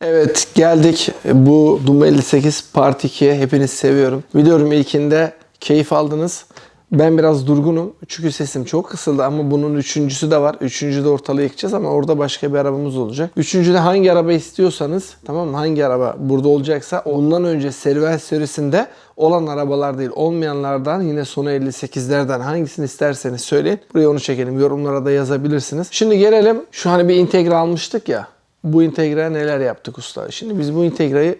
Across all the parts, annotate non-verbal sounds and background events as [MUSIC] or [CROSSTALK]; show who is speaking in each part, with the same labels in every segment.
Speaker 1: Evet geldik bu Doom 58 Part 2'ye. Hepinizi seviyorum. Biliyorum ilkinde keyif aldınız. Ben biraz durgunum çünkü sesim çok kısıldı ama bunun üçüncüsü de var. Üçüncü de ortalığı yıkacağız ama orada başka bir arabamız olacak. Üçüncüde hangi araba istiyorsanız tamam? Hangi araba burada olacaksa ondan önce serüven serisinde olan arabalar değil olmayanlardan yine sonu 58'lerden hangisini isterseniz söyleyin. Buraya onu çekelim. Yorumlara da yazabilirsiniz. Şimdi gelelim şu hani bir integre almıştık ya. Bu integraya neler yaptık usta? Şimdi biz bu integrayı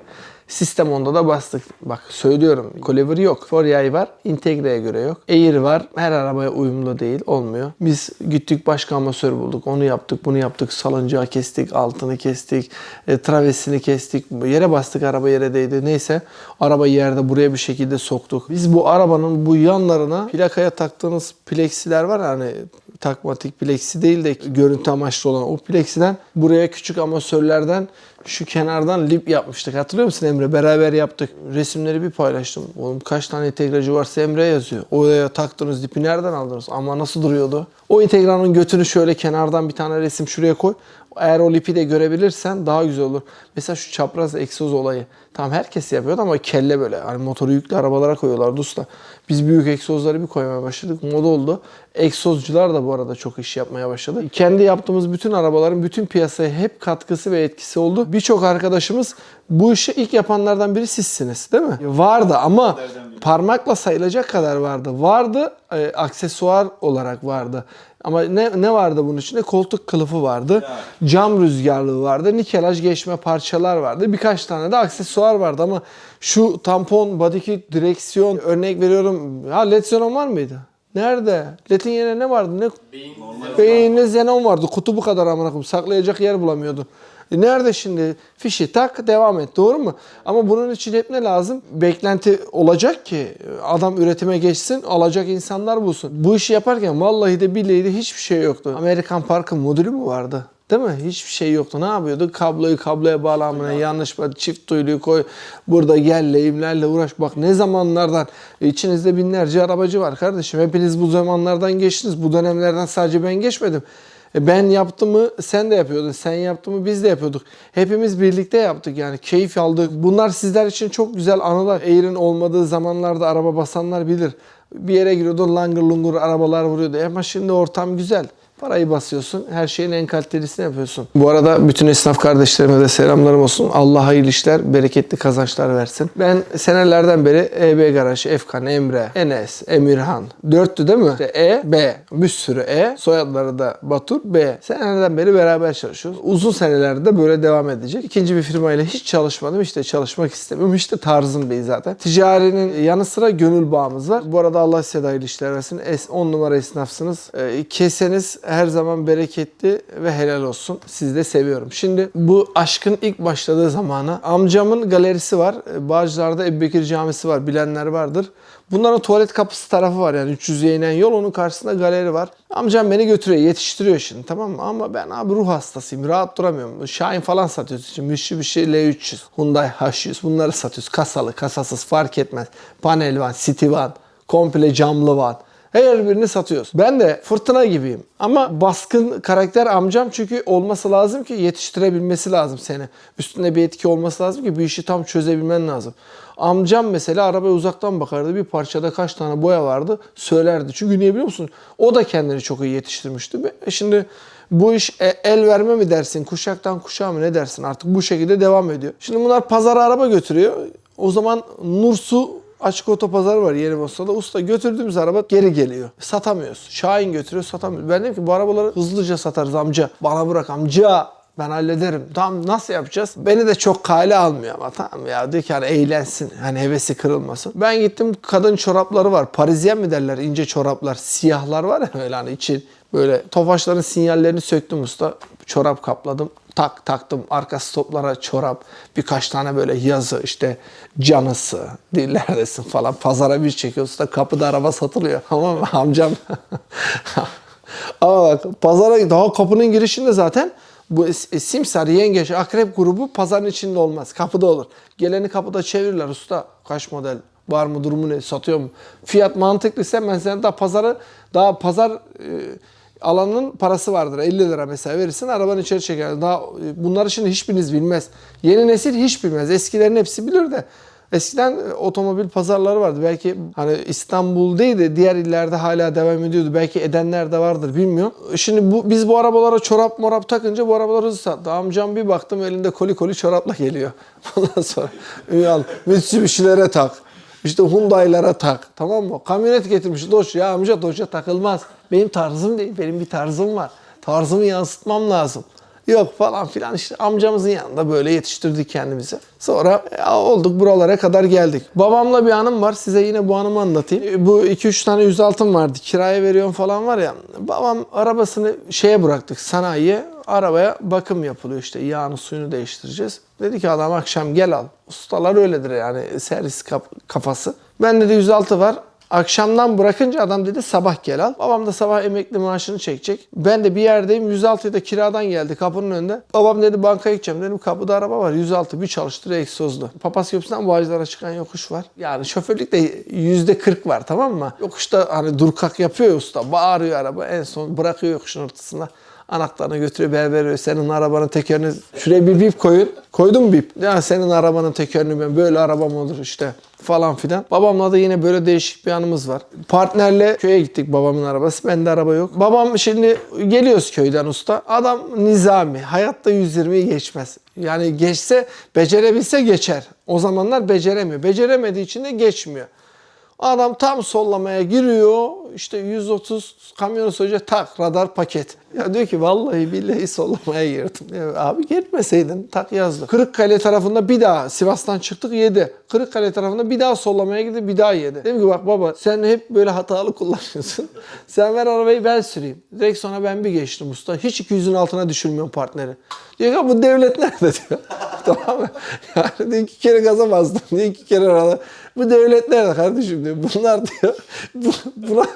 Speaker 1: Sistem onda da bastık. Bak söylüyorum. Clever yok. Fourier var. Integra'ya göre yok. Air var. Her arabaya uyumlu değil. Olmuyor. Biz gittik başka amasör bulduk. Onu yaptık. Bunu yaptık. Salıncağı kestik. Altını kestik. E, travesini kestik. Yere bastık. Araba yere değdi. Neyse. Araba yerde buraya bir şekilde soktuk. Biz bu arabanın bu yanlarına plakaya taktığınız plexiler var hani takmatik plexi değil de görüntü amaçlı olan o plexiden buraya küçük amasörlerden şu kenardan lip yapmıştık. Hatırlıyor musun Emre? Beraber yaptık. Resimleri bir paylaştım. Oğlum kaç tane integracı varsa Emre yazıyor. Oraya taktığınız lipi nereden aldınız? Ama nasıl duruyordu? O integranın götünü şöyle kenardan bir tane resim şuraya koy. Eğer o lipi de görebilirsen daha güzel olur. Mesela şu çapraz egzoz olayı. Tamam herkes yapıyordu ama kelle böyle. Hani motoru yüklü arabalara koyuyorlardı usta. Biz büyük egzozları bir koymaya başladık. Moda oldu. Egzozcular da bu arada çok iş yapmaya başladı. Kendi yaptığımız bütün arabaların bütün piyasaya hep katkısı ve etkisi oldu. Birçok arkadaşımız bu işi ilk yapanlardan biri sizsiniz değil mi? Vardı ama parmakla sayılacak kadar vardı. Vardı e, aksesuar olarak vardı. Ama ne, ne vardı bunun içinde? Koltuk kılıfı vardı. Cam rüzgarlığı vardı. Nikelaj geçme parçalar vardı. Birkaç tane de aksesuar vardı ama şu tampon, body kit, direksiyon örnek veriyorum. Ha led xenon var mıydı? Nerede? LED'in yerine ne vardı? Ne? Beyinli xenon vardı. Kutu bu kadar amına koyayım. Saklayacak yer bulamıyordu. E nerede şimdi? Fişi tak devam et. Doğru mu? Ama bunun için hep ne lazım? Beklenti olacak ki adam üretime geçsin, alacak insanlar bulsun. Bu işi yaparken vallahi de billahi de hiçbir şey yoktu. Amerikan Park'ın modülü mü vardı? Değil mi? Hiçbir şey yoktu. Ne yapıyordu? Kabloyu kabloya bağlamına yanlış bak çift duyuluyu koy. Burada gel lehimlerle uğraş. Bak ne zamanlardan içinizde binlerce arabacı var kardeşim. Hepiniz bu zamanlardan geçtiniz. Bu dönemlerden sadece ben geçmedim. E Ben yaptım mı sen de yapıyordun. Sen yaptın mı biz de yapıyorduk. Hepimiz birlikte yaptık yani. Keyif aldık. Bunlar sizler için çok güzel anılar. Eğrin olmadığı zamanlarda araba basanlar bilir. Bir yere giriyordu langır lungur arabalar vuruyordu. Ama şimdi ortam güzel. Parayı basıyorsun. Her şeyin en kalitelisini yapıyorsun. Bu arada bütün esnaf kardeşlerime de selamlarım olsun. Allah hayırlı işler, bereketli kazançlar versin. Ben senelerden beri EB Garaj, Efkan, Emre, Enes, Emirhan. Dörttü değil mi? İşte E, B. Bir sürü E. Soyadları da Batur, B. Senelerden beri beraber çalışıyoruz. Uzun senelerde böyle devam edecek. İkinci bir firmayla hiç çalışmadım. İşte çalışmak istemiyorum. İşte tarzım değil zaten. Ticarinin yanı sıra gönül bağımız var. Bu arada Allah size hayırlı işler versin. 10 numara esnafsınız. Ee, keseniz her zaman bereketli ve helal olsun. Sizi de seviyorum. Şimdi bu aşkın ilk başladığı zamana amcamın galerisi var. Bağcılar'da Ebubekir Camisi var. Bilenler vardır. Bunların tuvalet kapısı tarafı var yani 300'e inen yol onun karşısında galeri var. Amcam beni götürüyor yetiştiriyor şimdi tamam mı? Ama ben abi ruh hastasıyım rahat duramıyorum. Şahin falan satıyoruz şimdi Mitsubishi L300, Hyundai H100 bunları satıyoruz. Kasalı kasasız fark etmez. Panel van, city van, komple camlı van. Her birini satıyoruz. Ben de fırtına gibiyim. Ama baskın karakter amcam çünkü olması lazım ki yetiştirebilmesi lazım seni. Üstünde bir etki olması lazım ki bir işi tam çözebilmen lazım. Amcam mesela arabaya uzaktan bakardı. Bir parçada kaç tane boya vardı söylerdi. Çünkü niye biliyor musun? O da kendini çok iyi yetiştirmişti. Şimdi bu iş e, el verme mi dersin, kuşaktan kuşağa mı ne dersin artık bu şekilde devam ediyor. Şimdi bunlar pazara araba götürüyor. O zaman Nursu Açık otopazarı var Yeni Bosna'da. Usta götürdüğümüz araba geri geliyor. Satamıyoruz. Şahin götürüyor satamıyoruz. Ben dedim ki bu arabaları hızlıca satarız amca. Bana bırak amca. Ben hallederim. Tamam nasıl yapacağız? Beni de çok kale almıyor ama tamam ya diyor ki hani eğlensin. Hani hevesi kırılmasın. Ben gittim kadın çorapları var. Parizyen mi derler ince çoraplar. Siyahlar var ya böyle hani için böyle tofaşların sinyallerini söktüm usta. Çorap kapladım tak taktım arka stoplara çorap birkaç tane böyle yazı işte canısı dillerdesin falan pazara bir çekiyorsun da kapıda araba satılıyor [LAUGHS] mı amcam [LAUGHS] ama bak pazara daha kapının girişinde zaten bu e, simsar, yengeç, akrep grubu pazarın içinde olmaz. Kapıda olur. Geleni kapıda çevirirler usta. Kaç model var mı durumu ne satıyor mu? Fiyat mantıklıysa ben sen daha pazarı daha pazar e, Alanın parası vardır 50 lira mesela verirsin arabanı içeri çeker. Daha bunları şimdi hiçbiriniz bilmez. Yeni nesil hiç bilmez. Eskilerin hepsi bilir de. Eskiden e, otomobil pazarları vardı. Belki hani İstanbul değil de diğer illerde hala devam ediyordu. Belki edenler de vardır bilmiyorum. Şimdi bu biz bu arabalara çorap morap takınca bu arabalar hızlı sattı. Amcam bir baktım elinde koli koli çorapla geliyor. [LAUGHS] Ondan sonra Ünal Mitsubishi'lere tak. İşte Hyundai'lara tak. Tamam mı? Kamyonet getirmiş. Dodge. Ya amca Dodge'a takılmaz. Benim tarzım değil. Benim bir tarzım var. Tarzımı yansıtmam lazım. Yok falan filan işte amcamızın yanında böyle yetiştirdik kendimizi. Sonra ya olduk buralara kadar geldik. Babamla bir anım var. Size yine bu anımı anlatayım. E, Bu 2-3 tane 106'm vardı. Kiraya veriyorum falan var ya. Babam arabasını şeye bıraktık sanayiye. Arabaya bakım yapılıyor işte. Yağını suyunu değiştireceğiz. Dedi ki adam akşam gel al. Ustalar öyledir yani servis kafası. Ben dedi 106 var. Akşamdan bırakınca adam dedi sabah gel al. Babam da sabah emekli maaşını çekecek. Ben de bir yerdeyim 106'ya da kiradan geldi kapının önünde. Babam dedi bankaya gideceğim dedim kapıda araba var 106 bir çalıştır egzozlu. Papaz Köprüsü'nden Bağcılar'a çıkan yokuş var. Yani şoförlükte %40 var tamam mı? Yokuşta hani dur kalk yapıyor ya usta bağırıyor araba en son bırakıyor yokuşun ortasında. Anahtarını götürüyor berber diyor, senin arabanın tekerini şuraya bir bip koyun. Koydum bip? Ya senin arabanın tekerini ben böyle arabam olur işte falan filan. Babamla da yine böyle değişik bir anımız var. Partnerle köye gittik babamın arabası. Bende araba yok. Babam şimdi geliyoruz köyden usta. Adam nizami. Hayatta 120'yi geçmez. Yani geçse becerebilse geçer. O zamanlar beceremiyor. Beceremediği için de geçmiyor. Adam tam sollamaya giriyor. İşte 130 kamyonu söyleyecek tak radar paket. Ya diyor ki vallahi billahi sollamaya girdim. Ya abi girmeseydin tak yazdı. Kırıkkale tarafında bir daha Sivas'tan çıktık yedi. Kırıkkale tarafında bir daha sollamaya girdi bir daha yedi. Dedim ki bak baba sen hep böyle hatalı kullanıyorsun. [LAUGHS] sen ver arabayı ben süreyim. Direkt sonra ben bir geçtim usta. Hiç 200'ün altına düşürmüyorum partneri. Diyor ki bu devlet nerede diyor. Tamam mı? [LAUGHS] Yani [LAUGHS] diyor, iki kere gaza bastım diyor iki kere radar. Bu devlet nerede kardeşim diyor. Bunlar diyor. [LAUGHS] Bu, buna,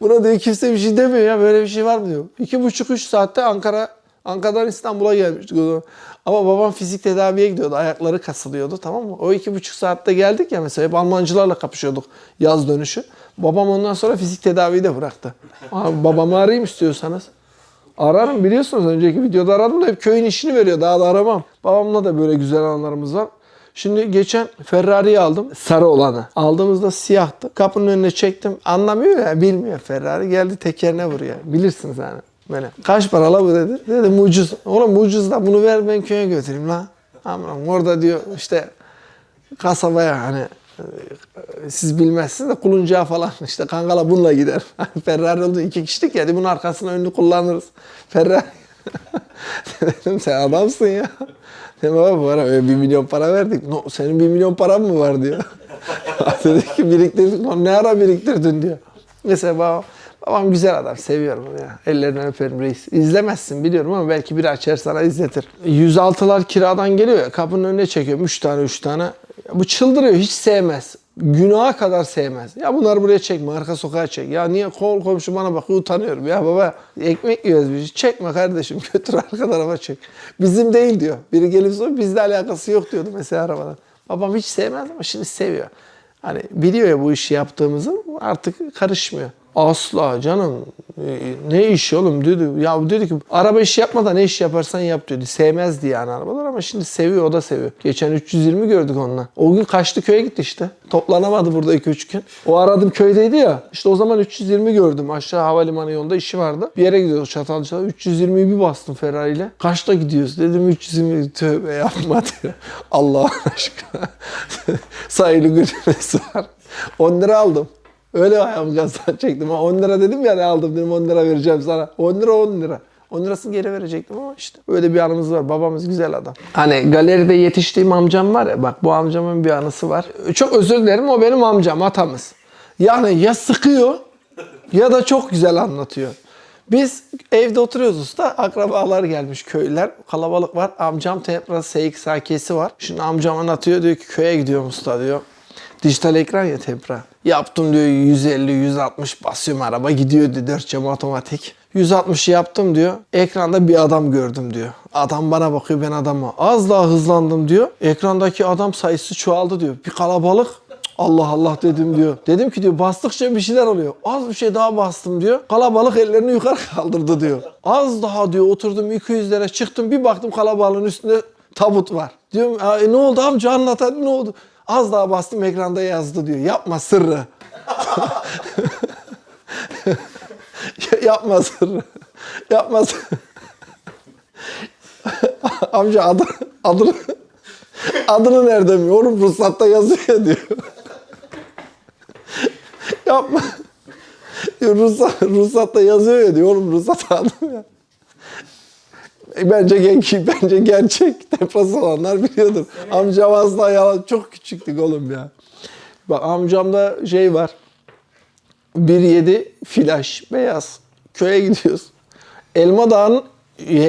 Speaker 1: buna diyor kimse bir şey demiyor ya. Böyle bir şey var mı diyor. İki buçuk üç saatte Ankara Ankara'dan İstanbul'a gelmiştik o. Ama babam fizik tedaviye gidiyordu. Ayakları kasılıyordu tamam mı? O iki buçuk saatte geldik ya mesela hep Almancılarla kapışıyorduk yaz dönüşü. Babam ondan sonra fizik tedaviyi de bıraktı. Abi babamı arayayım istiyorsanız. Ararım biliyorsunuz önceki videoda aradım da hep köyün işini veriyor daha da aramam. Babamla da böyle güzel anlarımız var. Şimdi geçen Ferrari'yi aldım. Sarı olanı. Aldığımızda siyahtı. Kapının önüne çektim. Anlamıyor ya bilmiyor Ferrari. Geldi tekerine vuruyor. Bilirsiniz yani. Böyle. Kaç para la bu dedi. Dedim ucuz. Oğlum ucuz da bunu ver ben köye götüreyim la. Aman orada diyor işte kasabaya hani siz bilmezsiniz de kuluncağa falan [LAUGHS] işte kankala bununla gider. [LAUGHS] Ferrari oldu iki kişilik ya bunun arkasına önünü kullanırız. Ferrari. Dedim [LAUGHS] sen adamsın ya. Dedim abi bu ara öyle bir milyon para verdik. No, senin bir milyon paran mı var diyor. Dedi ki biriktirdik. "Lan Ne ara biriktirdin diyor. Mesela babam, babam güzel adam. Seviyorum ya. Ellerinden öperim reis. İzlemezsin biliyorum ama belki biri açar sana izletir. 106'lar kiradan geliyor ya. Kapının önüne çekiyor. 3 tane 3 tane. Bu çıldırıyor. Hiç sevmez. Günaha kadar sevmez. Ya bunları buraya çekme. Arka sokağa çek. Ya niye kol komşu bana bakıyor utanıyorum. Ya baba ekmek yiyoruz biz. Çekme kardeşim. [LAUGHS] Götür arka tarafa çek. Bizim değil diyor. Biri gelip soruyor. Bizle alakası yok diyordu mesela arabadan. Babam hiç sevmez ama şimdi seviyor. Hani biliyor ya bu işi yaptığımızı artık karışmıyor. Asla canım. E, Ne iş oğlum dedi. Ya dedi ki araba işi yapmadan ne iş yaparsan yap dedi. Sevmezdi yani arabalar ama şimdi seviyor o da seviyor. Geçen 320 gördük onunla. O gün kaçtı köye gitti işte. Toplanamadı burada 2-3 gün. O aradım köydeydi ya. İşte o zaman 320 gördüm. Aşağı havalimanı yolunda işi vardı. Bir yere gidiyoruz Çatalca'da. 320'yi bir bastım Ferrari ile. Kaçta gidiyoruz? Dedim 320 tövbe yapma diyor. [LAUGHS] Allah aşkına. [LAUGHS] Sayılı gülmesi var. 10 lira aldım. Öyle ayağımı gazdan çektim. Ha, 10 lira dedim ya ne aldım dedim 10 lira vereceğim sana. 10 lira 10 lira. 10 lirasını geri verecektim ama işte öyle bir anımız var. Babamız güzel adam. Hani galeride yetiştiğim amcam var ya bak bu amcamın bir anısı var. Çok özür dilerim o benim amcam atamız. Yani ya sıkıyor ya da çok güzel anlatıyor. Biz evde oturuyoruz usta. Akrabalar gelmiş köylüler. Kalabalık var. Amcam Tempra SX AK'si var. Şimdi amcam anlatıyor diyor ki köye gidiyorum usta diyor. Dijital ekran ya Tempra. Yaptım diyor 150-160 basıyorum araba gidiyor diyor 4 cam otomatik. 160 yaptım diyor. Ekranda bir adam gördüm diyor. Adam bana bakıyor ben adama. Az daha hızlandım diyor. Ekrandaki adam sayısı çoğaldı diyor. Bir kalabalık. Allah Allah dedim diyor. Dedim ki diyor bastıkça bir şeyler oluyor. Az bir şey daha bastım diyor. Kalabalık ellerini yukarı kaldırdı diyor. Az daha diyor oturdum 200'lere çıktım bir baktım kalabalığın üstünde tabut var. Diyorum "Aa, e, ne oldu amca anlat hadi ne oldu? Az daha bastım ekranda yazdı diyor. Yapma sırrı. [LAUGHS] Yapma sırrı. Yapma sırrı. [LAUGHS] Amca adı, adını, adını nerede mi? Oğlum ruhsatta yazıyor diyor. [LAUGHS] Yapma. Diyor, ruhsat, ruhsatta yazıyor ya diyor. Oğlum ruhsat aldım ya. E, Bence, gen- [LAUGHS] bence gerçek deposu olanlar biliyordur. Amcam asla yalan. Çok küçüktük oğlum ya. Bak amcamda şey var. 1.7 flash beyaz. Köye gidiyoruz. Elma Dağı'nın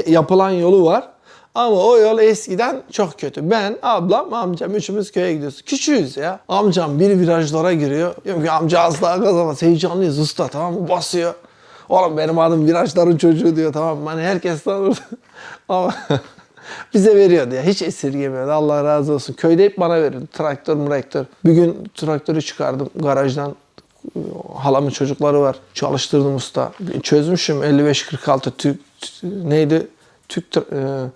Speaker 1: yapılan yolu var. Ama o yol eskiden çok kötü. Ben, ablam, amcam üçümüz köye gidiyoruz. Küçüğüz ya. Amcam bir virajlara giriyor. Diyorum ki amca az daha gazamaz. Heyecanlıyız usta tamam mı? Basıyor. Oğlum benim adım virajların çocuğu diyor tamam mı? Hani herkes tanır. [LAUGHS] Ama [LAUGHS] bize veriyordu ya. Hiç esirgemiyordu. Allah razı olsun. Köyde hep bana verirdi. Traktör, traktör. Bir gün traktörü çıkardım garajdan halamın çocukları var. Çalıştırdım usta. Çözmüşüm 55-46 Türk neydi? Tra- e,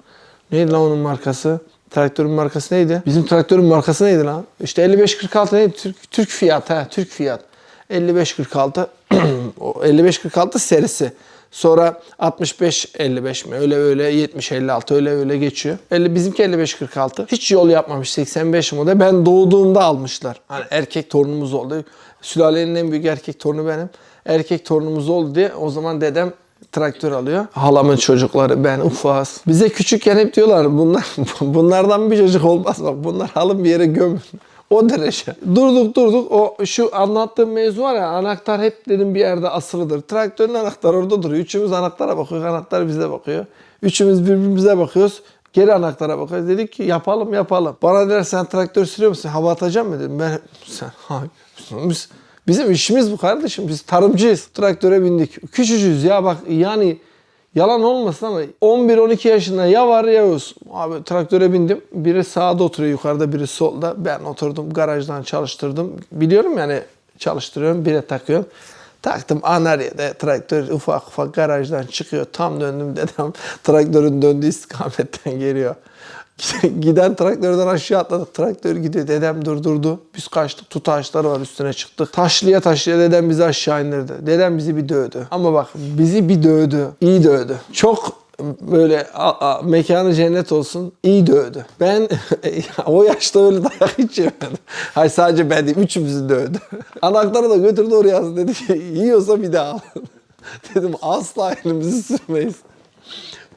Speaker 1: neydi lan onun markası? Traktörün markası neydi? Bizim traktörün markası neydi lan? İşte 55-46 neydi? Türk, Türk fiyat ha. Türk fiyat. 55-46 [CLEARS THROAT] o 55-46 serisi. Sonra 65-55 mi? Öyle öyle 70-56 öyle öyle geçiyor. 50, bizimki 55-46. Hiç yol yapmamış 85 model. Ben doğduğumda almışlar. Hani erkek torunumuz oldu. Sülalenin en büyük erkek torunu benim. Erkek torunumuz oldu diye o zaman dedem traktör alıyor. Halamın çocukları ben ufaz. Bize küçükken hep diyorlar bunlar [LAUGHS] bunlardan bir çocuk olmaz bak bunlar alın bir yere gömün. O derece. Durduk durduk. O şu anlattığım mevzu var ya anahtar hep dedim bir yerde asılıdır. Traktörün anahtarı orada duruyor. Üçümüz anahtara bakıyoruz. Anahtar bize bakıyor. Üçümüz birbirimize bakıyoruz. Geri anahtara bakıyoruz. Dedik ki yapalım yapalım. Bana der sen traktör sürüyor musun? Hava atacağım mı dedim. Ben sen hayır. Biz, bizim işimiz bu kardeşim. Biz tarımcıyız. Traktöre bindik. Küçücüğüz ya bak yani Yalan olmasın ama 11-12 yaşında ya var ya yok. Abi traktöre bindim. Biri sağda oturuyor yukarıda biri solda. Ben oturdum garajdan çalıştırdım. Biliyorum yani çalıştırıyorum. Bire takıyorum. Taktım Anarya traktör ufak ufak garajdan çıkıyor. Tam döndüm dedem [LAUGHS] traktörün döndüğü istikametten geliyor. Giden traktörden aşağı atladık. Traktör gidiyor. Dedem durdurdu. Biz kaçtık. Tut ağaçları var üstüne çıktık. Taşlıya taşlıya dedem bizi aşağı indirdi. Dedem bizi bir dövdü. Ama bak bizi bir dövdü. İyi dövdü. Çok böyle a, a, mekanı cennet olsun iyi dövdü. Ben [LAUGHS] o yaşta öyle dayak hiç yemedim. Hayır sadece ben değil üçümüzü dövdü. Anahtarı da götürdü oraya. Dedi ki yiyorsa bir daha al. [LAUGHS] Dedim asla elimizi sürmeyiz.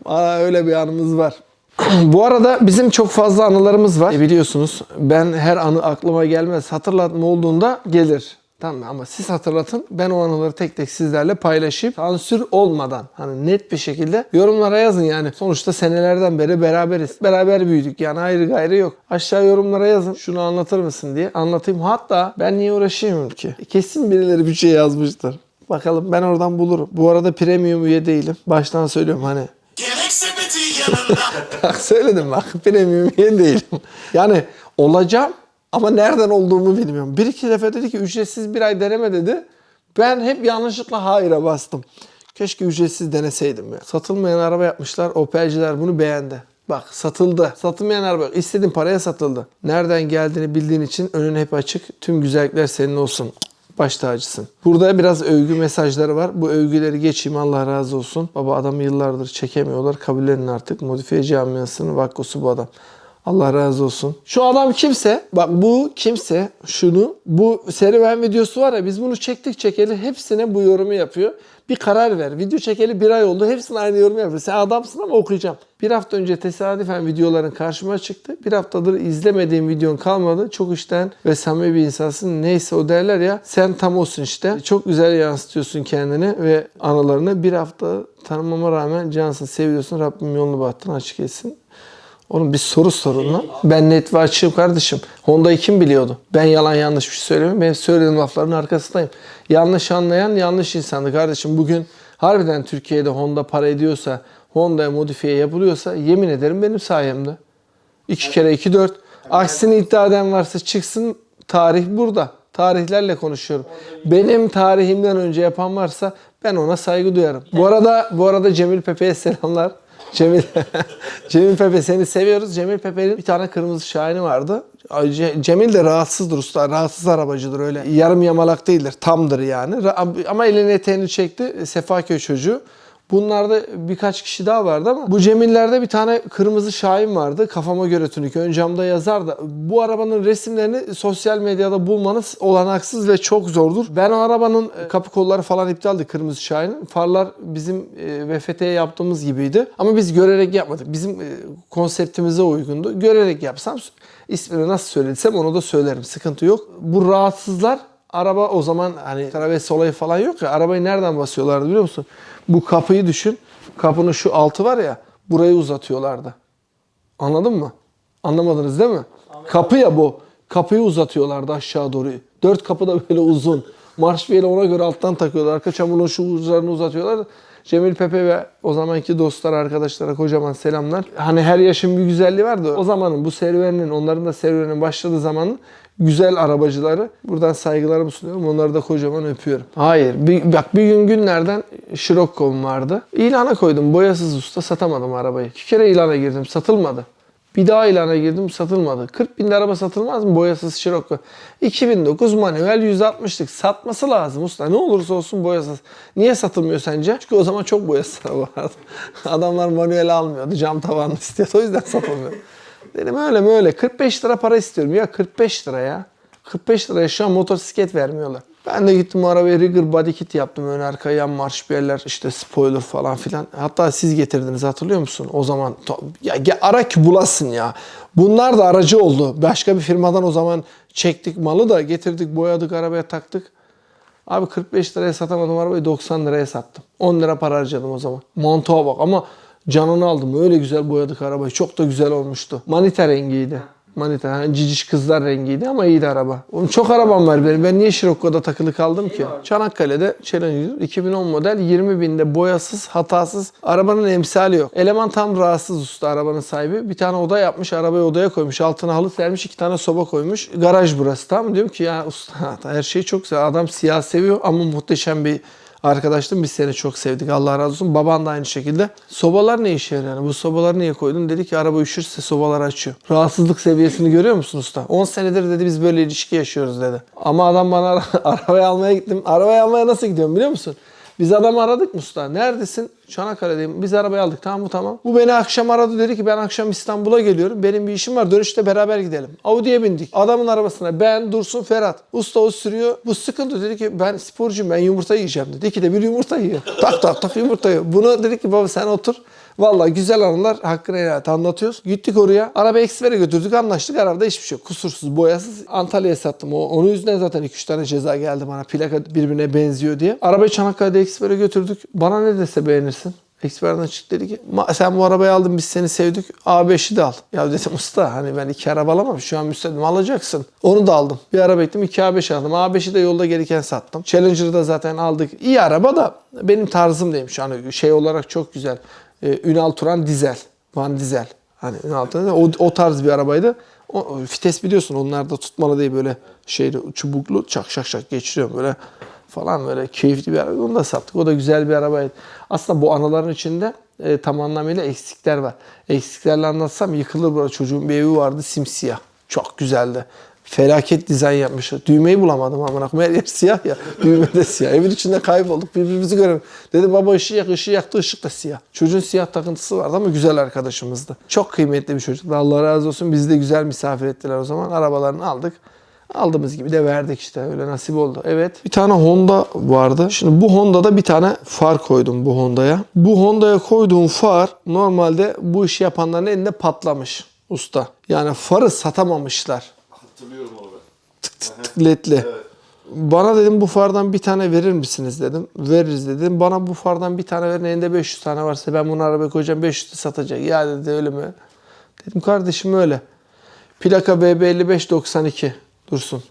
Speaker 1: Aa, öyle bir anımız var. [CLEARS THROAT] Bu arada bizim çok fazla anılarımız var. E biliyorsunuz ben her anı aklıma gelmez. Hatırlatma olduğunda gelir. Tamam ama siz hatırlatın. Ben o anıları tek tek sizlerle paylaşayım. Sansür olmadan hani net bir şekilde yorumlara yazın yani. Sonuçta senelerden beri beraberiz. Beraber büyüdük yani ayrı gayrı yok. Aşağı yorumlara yazın. Şunu anlatır mısın diye anlatayım. Hatta ben niye uğraşayım ki? Kesin birileri bir şey yazmıştır. Bakalım ben oradan bulurum. Bu arada premium üye değilim. Baştan söylüyorum hani [LAUGHS] Bak söyledim bak premium üye değilim. Yani olacağım ama nereden olduğumu bilmiyorum. Bir iki defa dedi ki ücretsiz bir ay deneme dedi. Ben hep yanlışlıkla hayır'a bastım. Keşke ücretsiz deneseydim ya. Satılmayan araba yapmışlar. Opelciler bunu beğendi. Bak satıldı. Satılmayan araba yok. Paraya satıldı. Nereden geldiğini bildiğin için önün hep açık. Tüm güzellikler senin olsun baş tacısın. Burada biraz övgü mesajları var. Bu övgüleri geçeyim Allah razı olsun. Baba adamı yıllardır çekemiyorlar. Kabullenin artık. Modifiye camiasının vakkosu bu adam. Allah razı olsun. Şu adam kimse, bak bu kimse şunu, bu serüven videosu var ya biz bunu çektik çekeli hepsine bu yorumu yapıyor. Bir karar ver. Video çekeli bir ay oldu. Hepsine aynı yorum yapıyor. Sen adamsın ama okuyacağım. Bir hafta önce tesadüfen videoların karşıma çıktı. Bir haftadır izlemediğim videon kalmadı. Çok işten ve samimi bir insansın. Neyse o derler ya. Sen tam olsun işte. Çok güzel yansıtıyorsun kendini ve anılarını. Bir hafta tanımama rağmen cansın, seviyorsun. Rabbim yolunu bahtını açık etsin. Oğlum bir soru sorun lan. Ben net ve açığım kardeşim. Honda'yı kim biliyordu? Ben yalan yanlış bir şey söylemiyorum. Benim söylediğim lafların arkasındayım. Yanlış anlayan yanlış insandı kardeşim. Bugün harbiden Türkiye'de Honda para ediyorsa, Honda'ya modifiye yapılıyorsa yemin ederim benim sayemde. İki kere iki dört. Aksini iddia eden varsa çıksın Tarih burada. Tarihlerle konuşuyorum. Benim tarihimden önce yapan varsa ben ona saygı duyarım. Bu arada bu arada Cemil Pepe'ye selamlar. Cemil [LAUGHS] Cemil Pepe seni seviyoruz. Cemil Pepe'nin bir tane kırmızı şahini vardı. Cemil de rahatsızdır usta. Rahatsız arabacıdır öyle. Yarım yamalak değildir. Tamdır yani. Ama elini eteğini çekti. Sefaköy çocuğu. Bunlarda birkaç kişi daha vardı ama bu Cemiller'de bir tane kırmızı Şahin vardı. Kafama göre tünük. Ön camda yazar da. Bu arabanın resimlerini sosyal medyada bulmanız olanaksız ve çok zordur. Ben o arabanın e, kapı kolları falan iptaldi kırmızı Şahin'in. Farlar bizim e, VFT'ye yaptığımız gibiydi. Ama biz görerek yapmadık. Bizim e, konseptimize uygundu. Görerek yapsam ismini nasıl söylediysem onu da söylerim. Sıkıntı yok. Bu rahatsızlar Araba o zaman hani travesi olayı falan yok ya. Arabayı nereden basıyorlardı biliyor musun? Bu kapıyı düşün. Kapının şu altı var ya. Burayı uzatıyorlardı. Anladın mı? Anlamadınız değil mi? Kapı ya bu. Kapıyı uzatıyorlardı aşağı doğru. Dört kapı da böyle uzun. Marş bir ona göre alttan takıyorlar. Arka çamurun şu uçlarını uzatıyorlar. Cemil Pepe ve o zamanki dostlar, arkadaşlara kocaman selamlar. Hani her yaşın bir güzelliği vardı. O zamanın bu serüvenin, onların da serüvenin başladığı zamanın güzel arabacıları. Buradan saygılarımı sunuyorum. Onları da kocaman öpüyorum. Hayır. Bir, bak bir gün günlerden Scirocco'm vardı. İlana koydum. Boyasız usta satamadım arabayı. İki kere ilana girdim. Satılmadı. Bir daha ilana girdim satılmadı. 40 bin araba satılmaz mı boyasız Scirocco? 2009 manuel 160'lık. Satması lazım usta. Ne olursa olsun boyasız. Niye satılmıyor sence? Çünkü o zaman çok boyasız araba vardı. [LAUGHS] Adamlar manuel almıyordu. Cam tavanlı istiyordu. O yüzden [LAUGHS] satılmıyor. Dedim öyle mi öyle. 45 lira para istiyorum. Ya 45 lira ya. 45 liraya şu an motosiklet vermiyorlar. Ben de gittim arabaya rigger body kit yaptım. Ön arka yan marşpiyerler işte spoiler falan filan. Hatta siz getirdiniz hatırlıyor musun? O zaman ya, ya ara ki bulasın ya. Bunlar da aracı oldu. Başka bir firmadan o zaman çektik malı da getirdik boyadık arabaya taktık. Abi 45 liraya satamadım arabayı 90 liraya sattım. 10 lira para harcadım o zaman. Montuğa bak ama canını aldım. Öyle güzel boyadık arabayı. Çok da güzel olmuştu. Manita rengiydi. Manita. Hani ciciş kızlar rengiydi ama iyiydi araba. Oğlum çok arabam var benim. Ben niye Scirocco'da takılı kaldım ki? Çanakkale'de Challenger 2010 model 20 binde boyasız, hatasız. Arabanın emsali yok. Eleman tam rahatsız usta arabanın sahibi. Bir tane oda yapmış. Arabayı odaya koymuş. Altına halı sermiş. iki tane soba koymuş. Garaj burası tamam? Diyorum ki ya usta [LAUGHS] her şey çok güzel. Adam siyah seviyor ama muhteşem bir arkadaştım. Biz seni çok sevdik. Allah razı olsun. Baban da aynı şekilde. Sobalar ne işe yarıyor? Yani bu sobaları niye koydun? Dedi ki araba üşürse sobaları açıyor. Rahatsızlık seviyesini görüyor musun usta? 10 senedir dedi biz böyle ilişki yaşıyoruz dedi. Ama adam bana ara- [LAUGHS] arabayı almaya gittim. Arabayı almaya nasıl gidiyorum biliyor musun? Biz adamı aradık mı usta? Neredesin? Çanakkale'deyim. Biz arabayı aldık. Tamam mı? Tamam. Bu beni akşam aradı. Dedi ki ben akşam İstanbul'a geliyorum. Benim bir işim var. Dönüşte beraber gidelim. Audi'ye bindik. Adamın arabasına ben, Dursun, Ferhat. Usta o sürüyor. Bu sıkıntı. Dedi ki ben sporcuyum. Ben yumurta yiyeceğim dedi. İki de bir yumurta yiyor. tak tak tak yumurta yiyor. Bunu dedi ki baba sen otur. Vallahi güzel anılar hakkını helal anlatıyoruz. Gittik oraya. Araba ekspere götürdük anlaştık. Arabada hiçbir şey yok. Kusursuz, boyasız. Antalya'ya sattım. O, onun yüzünden zaten 2-3 tane ceza geldi bana. Plaka birbirine benziyor diye. Arabayı Çanakkale'de ekspere götürdük. Bana ne dese beğenirsin. Eksperden çıktı dedi ki "Ma- sen bu arabayı aldın biz seni sevdik A5'i de al. Ya dedim usta hani ben iki araba alamam şu an müsaadim alacaksın. Onu da aldım. Bir araba gittim iki A5 aldım. A5'i de yolda gelirken sattım. Challenger'ı da zaten aldık. İyi araba da benim tarzım değil şu an şey olarak çok güzel. Ee, Ünal Turan dizel. Van Dizel. Hani Ünal Turan o, o tarz bir arabaydı. O, vites biliyorsun onlar da tutmalı değil böyle şeyli çubuklu çak şak şak geçiriyor böyle falan böyle keyifli bir araba. Onu da sattık. O da güzel bir arabaydı. Aslında bu anıların içinde e, tam anlamıyla eksikler var. Eksiklerle anlatsam yıkılır burada. Çocuğun bir evi vardı simsiyah. Çok güzeldi. Felaket dizayn yapmışlar. Düğmeyi bulamadım amına koyayım. Her yer siyah ya. Düğme de siyah. Evin içinde kaybolduk. Birbirimizi göremiyoruz. Dedim baba ışığı yak, ışığı yaktı, ışık da siyah. Çocuğun siyah takıntısı vardı ama güzel arkadaşımızdı. Çok kıymetli bir çocuktu. Allah razı olsun. Bizi de güzel misafir ettiler o zaman. Arabalarını aldık. Aldığımız gibi de verdik işte öyle nasip oldu. Evet. Bir tane Honda vardı. Şimdi bu Honda'da bir tane far koydum bu Honda'ya. Bu Honda'ya koyduğum far normalde bu işi yapanların elinde patlamış usta. Yani farı satamamışlar.
Speaker 2: Hatırlıyorum onu ben.
Speaker 1: Tık tık tık ledli. Bana dedim bu fardan bir tane verir misiniz dedim. Veririz dedim. Bana bu fardan bir tane verin. Elinde 500 tane varsa ben bunu arabaya koyacağım 500'ü satacak. Ya dedi öyle mi? Dedim kardeşim öyle. Plaka BB5592 dursun.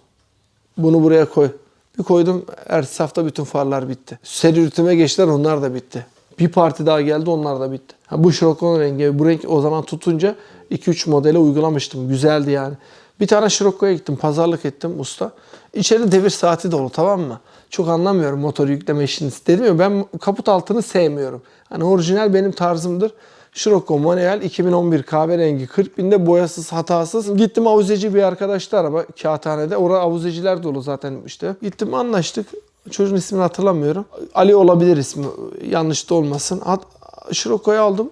Speaker 1: Bunu buraya koy. Bir koydum ertesi hafta bütün farlar bitti. Seri üretime geçtiler onlar da bitti. Bir parti daha geldi onlar da bitti. Ha, bu Scirocco'nun rengi bu renk o zaman tutunca 2-3 modele uygulamıştım. Güzeldi yani. Bir tane Scirocco'ya gittim. Pazarlık ettim usta. İçeri devir saati dolu tamam mı? Çok anlamıyorum motor yükleme işini. Dedim ya ben kaput altını sevmiyorum. Hani orijinal benim tarzımdır. Scirocco manuel 2011 kahverengi 40 binde boyasız hatasız. Gittim avuzeci bir arkadaşta araba kağıthanede. Orada avuzeciler dolu zaten işte. Gittim anlaştık. Çocuğun ismini hatırlamıyorum. Ali olabilir ismi. Yanlış da olmasın. Scirocco'yu aldım.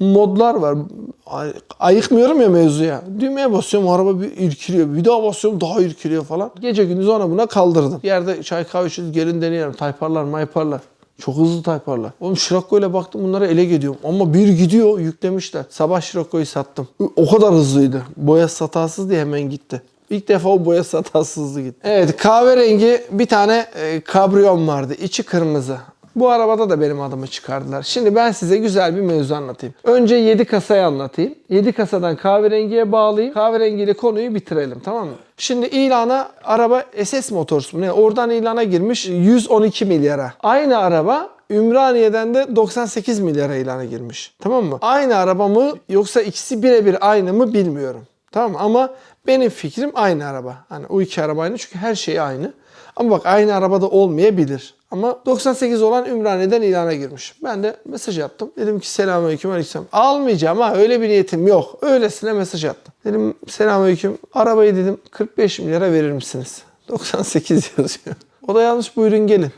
Speaker 1: Modlar var. Ay- Ayıkmıyorum ya mevzuya. Düğmeye basıyorum araba bir irkiliyor. Bir daha basıyorum daha irkiliyor falan. Gece gündüz ona buna kaldırdım. Yerde çay kahve içiyoruz gelin deneyelim. Tayparlar mayparlar. Çok hızlı tayparlar. Oğlum Scirocco ile baktım bunlara ele gidiyorum. Ama bir gidiyor yüklemişler. Sabah Scirocco'yu sattım. O kadar hızlıydı. Boya hatasız diye hemen gitti. İlk defa o boya hatasızdı gitti. Evet kahverengi bir tane e, kabriyon vardı. İçi kırmızı. Bu arabada da benim adımı çıkardılar. Şimdi ben size güzel bir mevzu anlatayım. Önce 7 kasayı anlatayım. 7 kasadan kahverengiye bağlayayım. Kahverengiyle konuyu bitirelim tamam mı? Şimdi ilana araba SS Motors mu ne? Oradan ilana girmiş 112 milyara. Aynı araba Ümraniye'den de 98 milyara ilana girmiş. Tamam mı? Aynı araba mı yoksa ikisi birebir aynı mı bilmiyorum. Tamam mı? Ama benim fikrim aynı araba. Hani o iki araba aynı çünkü her şey aynı. Ama bak aynı arabada olmayabilir. Ama 98 olan Ümraniye'den ilana girmiş. Ben de mesaj attım. Dedim ki selamünaleyküm aleyküm. Almayacağım ha öyle bir niyetim yok. Öylesine mesaj attım. Dedim selamünaleyküm. Arabayı dedim 45 milyara verir misiniz? [LAUGHS] 98 yazıyor. O da yanlış buyurun gelin.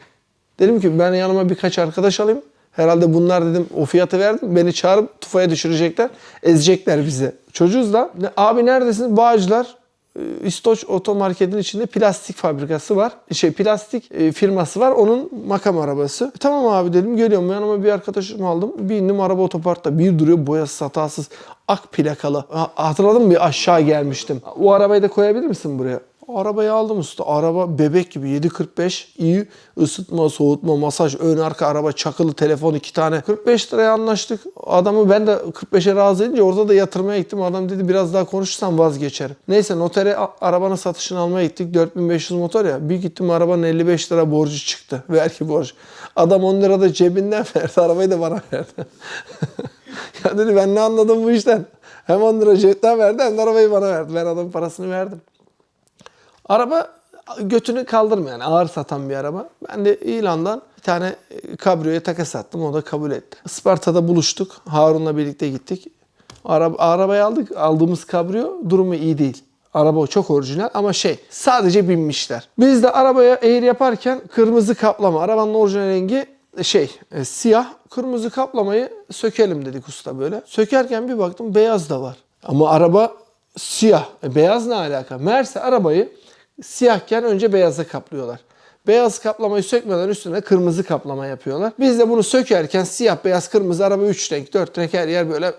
Speaker 1: Dedim ki ben yanıma birkaç arkadaş alayım. Herhalde bunlar dedim o fiyatı verdim. Beni çağırıp tufaya düşürecekler. Ezecekler bizi. Çocuğuz da. Abi neredesin? Bağcılar. E, İstoç Otomarket'in içinde plastik fabrikası var. Şey plastik e, firması var. Onun makam arabası. E, tamam abi dedim geliyorum. Yanıma bir arkadaşımı aldım. Bir indim araba otoparkta. Bir duruyor boyası hatasız. Ak plakalı. Ha, hatırladın mı? Bir aşağı gelmiştim. O arabayı da koyabilir misin buraya? Arabayı aldım usta. Araba bebek gibi 745 iyi ısıtma, soğutma, masaj, ön arka araba, çakılı telefon iki tane. 45 liraya anlaştık. Adamı ben de 45'e razı edince orada da yatırmaya gittim. Adam dedi biraz daha konuşursan vazgeçerim. Neyse notere arabanın satışını almaya gittik. 4500 motor ya. Bir gittim arabanın 55 lira borcu çıktı. [LAUGHS] Vergi borcu. Adam 10 lira da cebinden [LAUGHS] verdi. Arabayı da bana verdi. [LAUGHS] ya dedi ben ne anladım bu işten. Hem 10 lira cepten verdi hem de arabayı bana verdi. Ben adamın parasını verdim. Araba götünü kaldırmıyor yani ağır satan bir araba. Ben de ilandan bir tane e, kabriyoya takas attım. O da kabul etti. Isparta'da buluştuk. Harun'la birlikte gittik. Araba, arabayı aldık. Aldığımız kabriyo durumu iyi değil. Araba çok orijinal ama şey sadece binmişler. Biz de arabaya eğir yaparken kırmızı kaplama. Arabanın orijinal rengi şey e, siyah. Kırmızı kaplamayı sökelim dedik usta böyle. Sökerken bir baktım beyaz da var. Ama araba siyah. E, beyaz ne alaka? Meğerse arabayı siyahken önce beyaza kaplıyorlar. Beyaz kaplamayı sökmeden üstüne kırmızı kaplama yapıyorlar. Biz de bunu sökerken siyah, beyaz, kırmızı araba 3 renk, 4 renk her yer böyle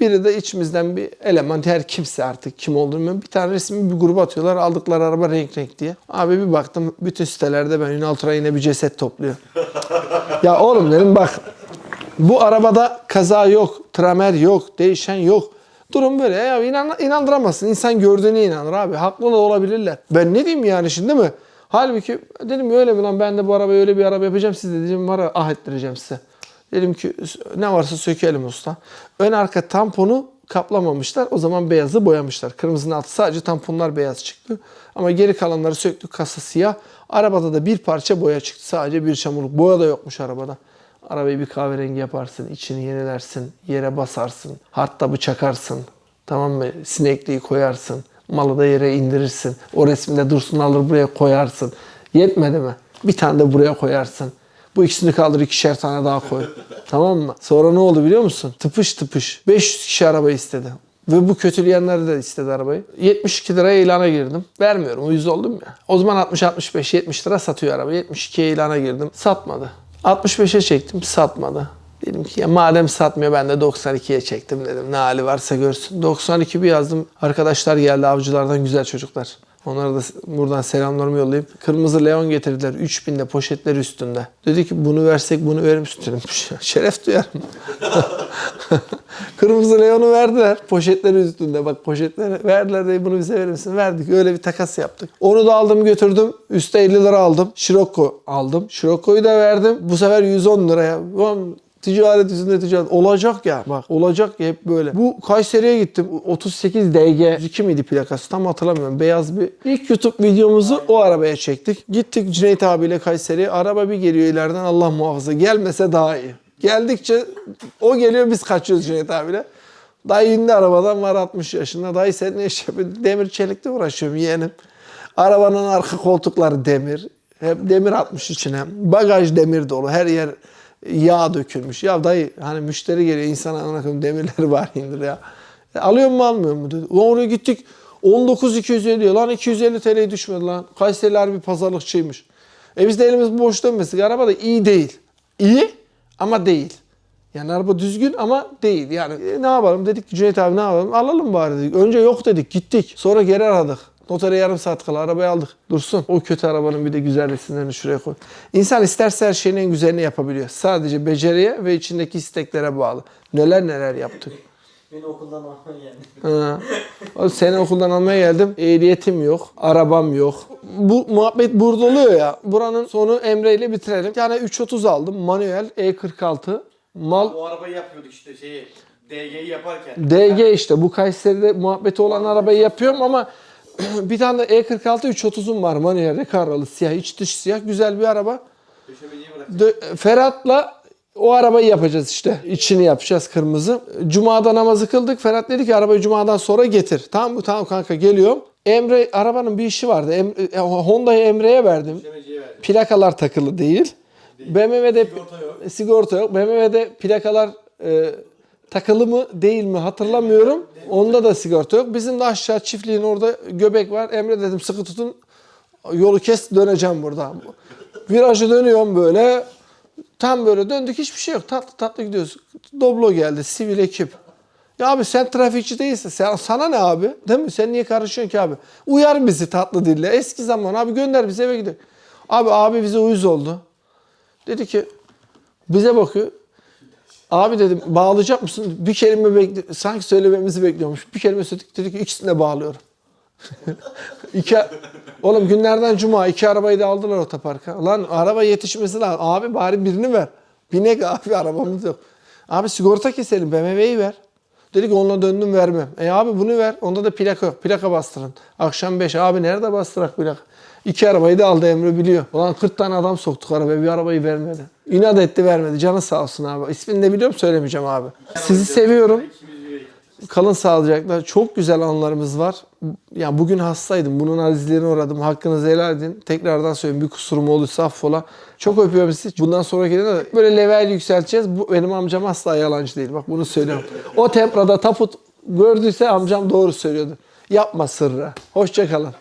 Speaker 1: biri de içimizden bir eleman, her kimse artık kim olduğunu bilmiyorum. Bir tane resmi bir gruba atıyorlar. Aldıkları araba renk renk diye. Abi bir baktım bütün sitelerde ben Ünal Turay yine bir ceset topluyor. [LAUGHS] ya oğlum dedim bak bu arabada kaza yok, tramer yok, değişen yok. Durum böyle ya inan, inandıramazsın. İnsan gördüğüne inanır abi. Haklı da olabilirler. Ben ne diyeyim yani şimdi mi? Halbuki dedim öyle mi lan ben de bu arabayı öyle bir araba yapacağım size dedim var ah ettireceğim size. Dedim ki ne varsa sökelim usta. Ön arka tamponu kaplamamışlar. O zaman beyazı boyamışlar. Kırmızının altı sadece tamponlar beyaz çıktı. Ama geri kalanları söktük. Kasa siyah. Arabada da bir parça boya çıktı. Sadece bir çamurluk. Boya da yokmuş arabada. Arabayı bir kahverengi yaparsın, içini yenilersin, yere basarsın, hardtabı çakarsın, tamam mı? Sinekliği koyarsın, malı da yere indirirsin. O resimde dursun alır buraya koyarsın. Yetmedi mi? Bir tane de buraya koyarsın. Bu ikisini kaldır ikişer tane daha koy. [LAUGHS] tamam mı? Sonra ne oldu biliyor musun? Tıpış tıpış. 500 kişi arabayı istedi. Ve bu kötüleyenler de istedi arabayı. 72 liraya ilana girdim. Vermiyorum uyuz oldum ya. O zaman 60-65 70 lira satıyor araba. 72'ye ilana girdim. Satmadı. 65'e çektim satmadı. Dedim ki ya madem satmıyor ben de 92'ye çektim dedim. Ne hali varsa görsün. 92 bir yazdım. Arkadaşlar geldi avcılardan güzel çocuklar. Onlara da buradan selamlarımı yollayayım. Kırmızı Leon getirdiler. 3000'de poşetler üstünde. Dedi ki bunu versek bunu verir misin? Dedim [LAUGHS] şeref duyarım. [LAUGHS] Kırmızı Leon'u verdiler. Poşetleri üstünde. Bak poşetleri verdiler de bunu bize verir misin? Verdik. Öyle bir takas yaptık. Onu da aldım götürdüm. Üste 50 lira aldım. Scirocco aldım. Scirocco'yu da verdim. Bu sefer 110 liraya. Ticaret üstünde ticaret. Olacak ya. Bak olacak ya hep böyle. Bu Kayseri'ye gittim. 38 DG 2 miydi plakası? Tam hatırlamıyorum. Beyaz bir. İlk YouTube videomuzu o arabaya çektik. Gittik Cüneyt abiyle Kayseri'ye. Araba bir geliyor ileriden Allah muhafaza. Gelmese daha iyi. Geldikçe o geliyor biz kaçıyoruz Cüneyt abiyle. Dayı indi arabadan var 60 yaşında. Dayı sen ne iş yapıyorsun? Demir çelikle uğraşıyorum yeğenim. Arabanın arka koltukları demir. Hep demir atmış içine. Bagaj demir dolu. Her yer yağ dökülmüş. Ya dayı hani müşteri geliyor insana ana koyayım demirleri var [LAUGHS] indir ya. E, alıyor mu almıyor mu dedi. Ulan oraya gittik 19 250 lan 250 TL'ye düşmedi lan. Kayseriler bir pazarlıkçıymış. E biz de elimiz boş dönmesek araba da iyi değil. İyi ama değil. Yani araba düzgün ama değil. Yani e, ne yapalım dedik ki Cüneyt abi ne yapalım alalım bari dedik. Önce yok dedik gittik. Sonra geri aradık. Notere yarım saat kala arabayı aldık. Dursun. O kötü arabanın bir de güzel resimlerini şuraya koy. İnsan isterse her şeyin en güzelini yapabiliyor. Sadece beceriye ve içindeki isteklere bağlı. Neler neler yaptık. [LAUGHS]
Speaker 2: Beni okuldan alman yani.
Speaker 1: Ha. Seni okuldan almaya geldim. Ehliyetim yok. Arabam yok. Bu muhabbet burada oluyor ya. Buranın sonu Emre ile bitirelim. Tane 330 aldım. Manuel E46. Mal
Speaker 2: O arabayı yapıyorduk işte şeyi. DG'yi yaparken.
Speaker 1: DG işte bu Kayseri'de muhabbeti olan arabayı yapıyorum ama [CLEARS THROAT] bir tane de E E46 330'um var manuel Recaralı siyah iç dış siyah güzel bir araba. Dö- Ferhat'la o arabayı yapacağız işte. İçini yapacağız kırmızı. Cuma'da namazı kıldık. Ferhat dedi ki arabayı Cuma'dan sonra getir. Tamam mı? Tamam kanka geliyorum. Emre arabanın bir işi vardı. Em- e, Honda'yı Emre'ye verdim. Plakalar takılı değil. BMW'de
Speaker 2: Sigorta yok.
Speaker 1: sigorta yok. BMW'de plakalar e, takılı mı değil mi hatırlamıyorum. Onda da sigorta yok. Bizim de aşağı çiftliğin orada göbek var. Emre dedim sıkı tutun. Yolu kes döneceğim buradan. Virajı dönüyorum böyle. Tam böyle döndük hiçbir şey yok. Tatlı tatlı gidiyoruz. Doblo geldi sivil ekip. Ya abi sen trafikçi değilsin. Sen, sana ne abi? Değil mi? Sen niye karışıyorsun ki abi? Uyar bizi tatlı dille. Eski zaman abi gönder bizi eve gidelim. Abi abi bize uyuz oldu. Dedi ki bize bakıyor. Abi dedim bağlayacak mısın? Bir kelime bekle sanki söylememizi bekliyormuş. Bir kelime söyledik dedi ki ikisini de bağlıyorum. [LAUGHS] iki, oğlum günlerden cuma iki arabayı da aldılar otoparka. Lan araba yetişmesi lazım. Abi bari birini ver. Binek abi [LAUGHS] arabamız yok. Abi sigorta keselim BMW'yi ver. Dedi ki onunla döndüm vermem. E abi bunu ver. Onda da plaka yok. Plaka bastırın. Akşam 5. Abi nerede bastırak plaka? İki arabayı da aldı Emre biliyor. Ulan 40 tane adam soktuk arabaya bir arabayı vermedi. İnat etti vermedi. Canı sağ olsun abi. İsmini de biliyorum söylemeyeceğim abi. Sizi seviyorum. Kalın sağlıcakla. Çok güzel anlarımız var. Ya bugün hastaydım. Bunun azizliğine uğradım. Hakkınızı helal edin. Tekrardan söyleyeyim. Bir kusurum olursa affola. Çok öpüyorum sizi. Bundan sonraki de böyle level yükselteceğiz. Bu benim amcam asla yalancı değil. Bak bunu söylüyorum. O temprada taput gördüyse amcam doğru söylüyordu. Yapma sırrı. Hoşçakalın.